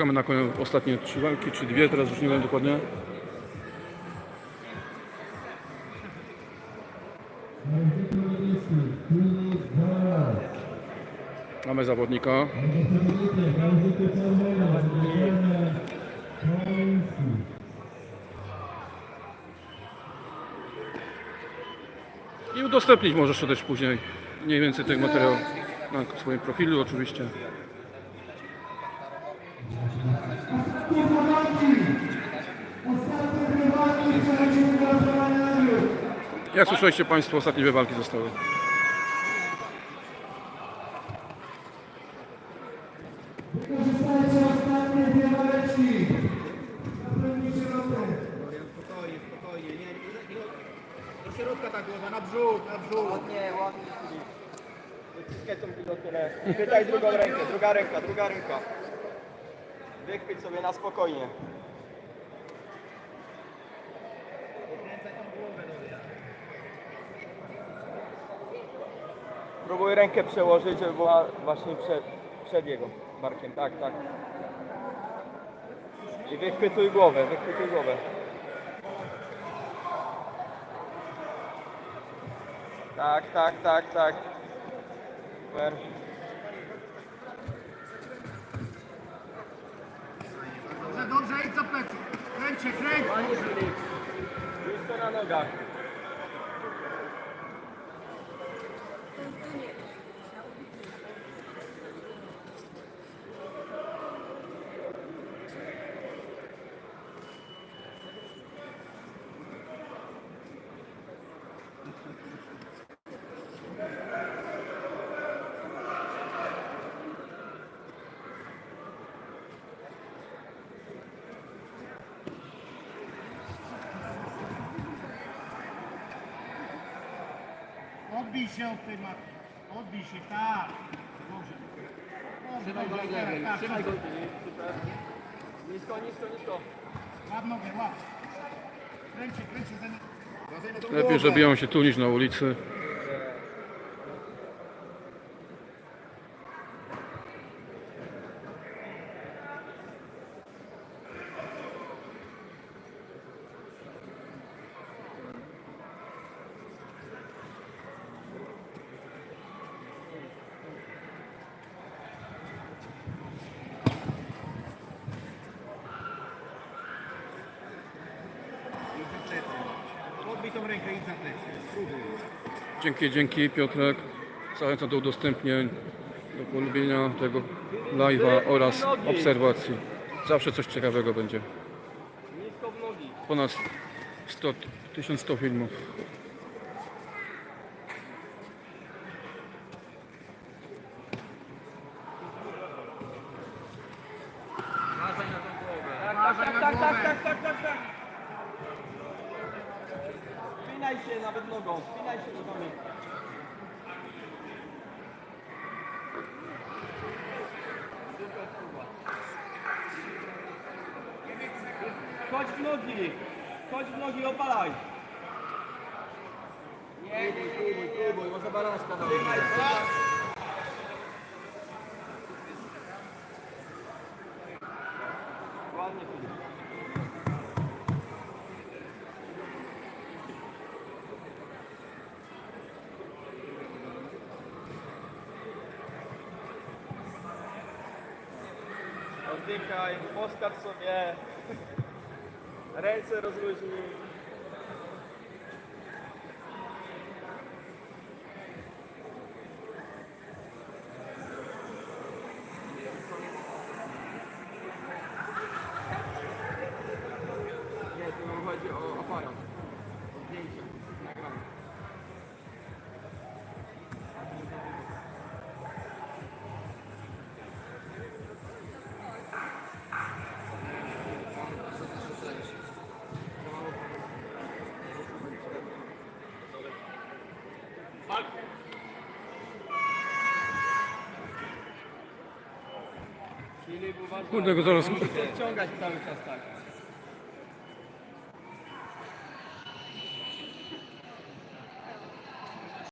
Czekamy na koniec ostatnie trzy walki, czy dwie, teraz już nie wiem dokładnie. Mamy zawodnika. I udostępnić możesz też później mniej więcej ten materiał na swoim profilu oczywiście. Jak słyszeliście Państwo, ostatnie dwie walki zostały. Środka ta głowa, na brzuch, na brzuch. Ładnie, ładnie. Wyciskaj. Chwytaj drugą rękę, druga ręka, druga ręka. Wychwyć sobie na spokojnie. Próbuj rękę przełożyć, żeby była właśnie przed, przed jego barkiem. Tak, tak. I wychwytuj głowę, wychwytuj głowę. Tak, tak, tak, tak. Super. Dobrze, dobrze, idź za plecy. Kręć się, kręć. Filip, blisko na nogach. Odbij się od tej matki. Odbij się, tak. Dobrze. Dobrze, dobrze, teraz, tak, Trzymaj go. super. Super. Nisko, nisko, nisko. Łap nogę, łap. Kręć się, kręć się. Lepiej, że biją się tu niż na ulicy. Rękę, idź za plecy. Spróbuj. Dzięki, dzięki Piotrek. Zachęcam do udostępnień, do polubienia tego live'a oraz obserwacji. Zawsze coś ciekawego będzie. Nisko w nogi. Ponad 100, 1100 filmów. Tak, tak, tak, tak, tak, tak, tak. Spinaj się nawet nogą, spinaj się. Super, kurwa. Chodź w nogi! Chodź w nogi, opalaj! Nie, nie, nie, nie, nie, próbuj, może balanska na Ładnie, Oddychaj, poskacz sobie. Ręce rozluźnij. Kurde, go zaraz- tak.